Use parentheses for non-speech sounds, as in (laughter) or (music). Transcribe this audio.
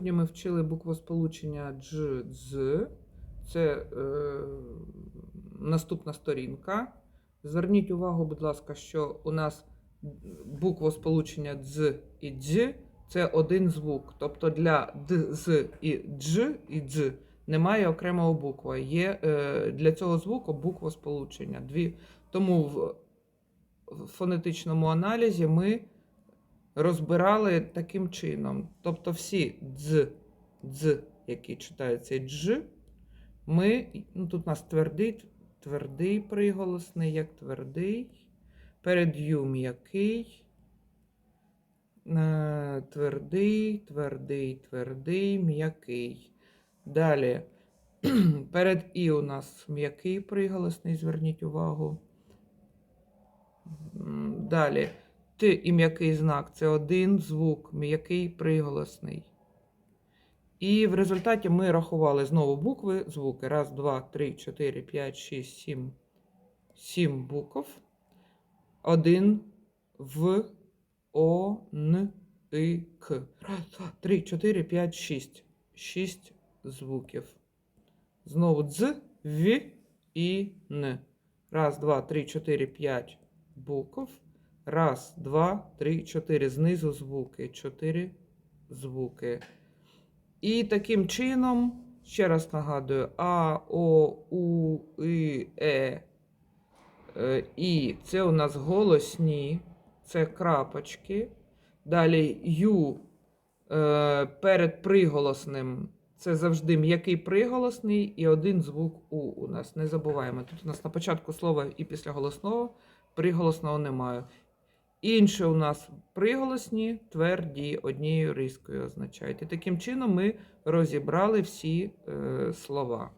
Сьогодні ми вчили буквосполучення дж, дз. Це е, наступна сторінка. Зверніть увагу, будь ласка, що у нас буквосполучення дз і дз це один звук. Тобто для д, з і дж і дз немає окремого буква. Є е, для цього звуку буквосполучення. Дві. Тому в фонетичному аналізі ми розбирали таким чином. Тобто всі дз, дз, які читаються дж, ми, ну тут у нас твердий, твердий приголосний, як твердий, перед ю м'який, е, твердий, твердий, твердий, м'який. Далі. (clears throat) Перед і у нас м'який приголосний, зверніть увагу. Далі. Т і м'який знак це один звук, м'який приголосний. І в результаті ми рахували знову букви, звуки. Раз, два, три, чотири, п'ять, шість, сім. Сім букв. Один в О, Н, І, К. Раз, два, три, чотири, п'ять, шість. Шість звуків. Знову дз, в і н. Раз, два, три, чотири, п'ять букв. Раз, два, три, чотири. Знизу звуки. Чотири звуки. І таким чином, ще раз нагадую, А, О, У, І, Е, е, І. Це у нас голосні, це крапочки. Далі Ю е, перед приголосним. Це завжди м'який приголосний і один звук У у нас. Не забуваємо. Тут у нас на початку слова і після голосного приголосного немає. Інше у нас приголосні, тверді, однією рискою означають. І таким чином ми розібрали всі е, слова.